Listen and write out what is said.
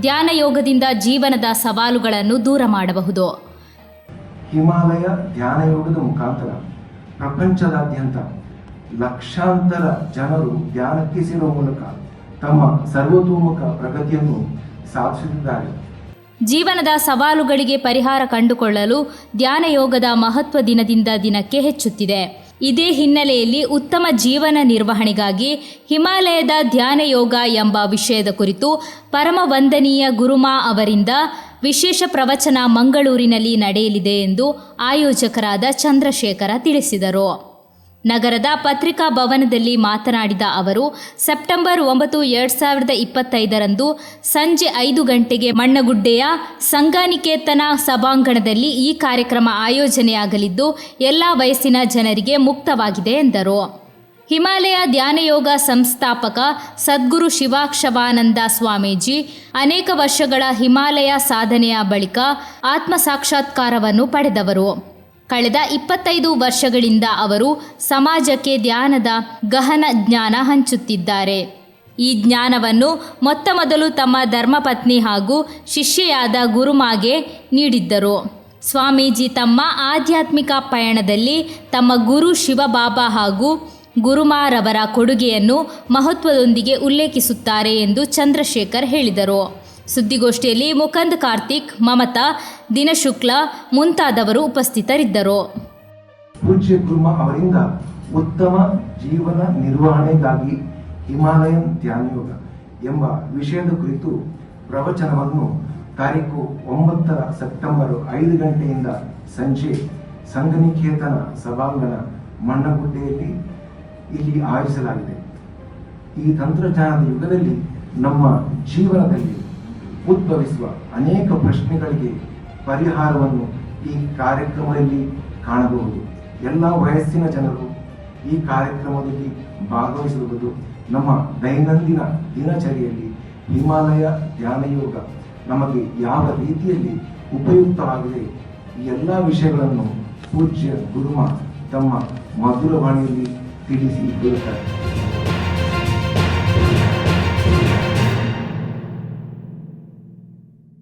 ಧ್ಯಾನ ಯೋಗದಿಂದ ಜೀವನದ ಸವಾಲುಗಳನ್ನು ದೂರ ಮಾಡಬಹುದು. ಹಿಮಾಲಯ ಧ್ಯಾನ ಯೋಗದ ಮುಖಾಂತರ ಪ್ರಪಂಚದಾದ್ಯಂತ ಲಕ್ಷಾಂತರ ಜನರು ಧ್ಯಾನಕ್ಕೆ ಸೇರುವ ಮೂಲಕ ತಮ್ಮ ಸರ್ವತೋಮುಖ ಪ್ರಗತಿಯನ್ನು ಸಾಧಿಸುತ್ತಿದ್ದಾರೆ. ಜೀವನದ ಸವಾಲುಗಳಿಗೆ ಪರಿಹಾರ ಕಂಡುಕೊಳ್ಳಲು ಧ್ಯಾನ ಯೋಗದ ಮಹತ್ವ ದಿನದಿಂದ ದಿನಕ್ಕೆ ಹೆಚ್ಚುತ್ತಿದೆ. ಇದೇ ಹಿನ್ನೆಲೆಯಲ್ಲಿ ಉತ್ತಮ ಜೀವನ ನಿರ್ವಹಣೆಗಾಗಿ ಹಿಮಾಲಯದ ಧ್ಯಾನ ಯೋಗ ಎಂಬ ವಿಷಯದ ಕುರಿತು ಪರಮ ವಂದನೀಯ ಗುರುಮಾ ಅವರಿಂದ ವಿಶೇಷ ಪ್ರವಚನ ಮಂಗಳೂರಿನಲ್ಲಿ ನಡೆಯಲಿದೆ ಎಂದು ಆಯೋಜಕರಾದ ಚಂದ್ರಶೇಖರ ತಿಳಿಸಿದರು. ನಗರದ ಪತ್ರಿಕಾ ಭವನದಲ್ಲಿ ಮಾತನಾಡಿದ ಅವರು, ಸೆಪ್ಟೆಂಬರ್ ಒಂಬತ್ತು ಎರಡು ಸಾವಿರದ ಇಪ್ಪತ್ತೈದರಂದು ಸಂಜೆ ಐದು ಗಂಟೆಗೆ ಮಣ್ಣಗುಡ್ಡೆಯ ಸಂಘನಿಕೇತನ ಸಭಾಂಗಣದಲ್ಲಿ ಈ ಕಾರ್ಯಕ್ರಮ ಆಯೋಜನೆಯಾಗಲಿದ್ದು, ಎಲ್ಲ ವಯಸ್ಸಿನ ಜನರಿಗೆ ಮುಕ್ತವಾಗಿದೆ ಎಂದರು. ಹಿಮಾಲಯ ಧ್ಯಾನಯೋಗ ಸಂಸ್ಥಾಪಕ ಸದ್ಗುರು ಶಿವಾಕ್ಷವಾನಂದ ಸ್ವಾಮೀಜಿ ಅನೇಕ ವರ್ಷಗಳ ಹಿಮಾಲಯ ಸಾಧನೆಯ ಬಳಿಕ ಆತ್ಮ ಸಾಕ್ಷಾತ್ಕಾರವನ್ನು ಪಡೆದವರು. ಕಳೆದ ಇಪ್ಪತ್ತೈದು ವರ್ಷಗಳಿಂದ ಅವರು ಸಮಾಜಕ್ಕೆ ಧ್ಯಾನದ ಗಹನ ಜ್ಞಾನ ಹಂಚುತ್ತಿದ್ದಾರೆ. ಈ ಜ್ಞಾನವನ್ನು ಮೊತ್ತ ಮೊದಲು ತಮ್ಮ ಧರ್ಮಪತ್ನಿ ಹಾಗೂ ಶಿಷ್ಯೆಯಾದ ಗುರುಮಾಗೆ ನೀಡಿದ್ದರು. ಸ್ವಾಮೀಜಿ ತಮ್ಮ ಆಧ್ಯಾತ್ಮಿಕ ಪಯಣದಲ್ಲಿ ತಮ್ಮ ಗುರು ಶಿವಬಾಬಾ ಹಾಗೂ ಗುರುಮಾರವರ ಕೊಡುಗೆಯನ್ನು ಮಹತ್ವದೊಂದಿಗೆ ಉಲ್ಲೇಖಿಸುತ್ತಾರೆ ಎಂದು ಚಂದ್ರಶೇಖರ್ ಹೇಳಿದರು. ಸುದ್ದಿಗೋಷ್ಠಿಯಲ್ಲಿ ಮುಕಂದ್ ಕಾರ್ತಿಕ್, ಮಮತಾ, ದಿನಶುಕ್ಲ ಮುಂತಾದವರು ಉಪಸ್ಥಿತರಿದ್ದರು. ಪೂಜ್ಯ ಅವರಿಂದ ಉತ್ತಮ ಜೀವನ ನಿರ್ವಹಣೆಗಾಗಿ ಹಿಮಾಲಯನ್ ಧ್ಯಾನ ಯೋಗ ಎಂಬ ವಿಷಯದ ಕುರಿತು ಪ್ರವಚನವನ್ನು ತಾರೀಕು ಒಂಬತ್ತರ ಸೆಪ್ಟೆಂಬರ್ ಐದು ಗಂಟೆಯಿಂದ ಸಂಜೆ ಸಂಘನಿಕೇತನ ಸಭಾಂಗಣ ಮಣ್ಣಗುಡ್ಡೆಯಲ್ಲಿ ಇಲ್ಲಿ ಆಯೋಜಿಸಲಾಗಿದೆ. ಈ ತಂತ್ರಜ್ಞಾನದ ಯುಗದಲ್ಲಿ ನಮ್ಮ ಜೀವನದಲ್ಲಿ ಉದ್ಭವಿಸುವ ಅನೇಕ ಪ್ರಶ್ನೆಗಳಿಗೆ ಪರಿಹಾರವನ್ನು ಈ ಕಾರ್ಯಕ್ರಮದಲ್ಲಿ ಕಾಣಬಹುದು. ಎಲ್ಲ ವಯಸ್ಸಿನ ಜನರು ಈ ಕಾರ್ಯಕ್ರಮದಲ್ಲಿ ಭಾಗವಹಿಸುವುದು ನಮ್ಮ ದೈನಂದಿನ ದಿನಚರಿಯಲ್ಲಿ ಹಿಮಾಲಯ ಧ್ಯಾನ ಯೋಗ ನಮಗೆ ಯಾವ ರೀತಿಯಲ್ಲಿ ಉಪಯುಕ್ತವಾಗಿದೆ? ಎಲ್ಲ ವಿಷಯಗಳನ್ನು ಪೂಜ್ಯ ಗುರುಮ ತಮ್ಮ ಮಧುರವಾಣಿಯಲ್ಲಿ ತಿಳಿಸಿ ಹೇಳುತ್ತಾರೆ.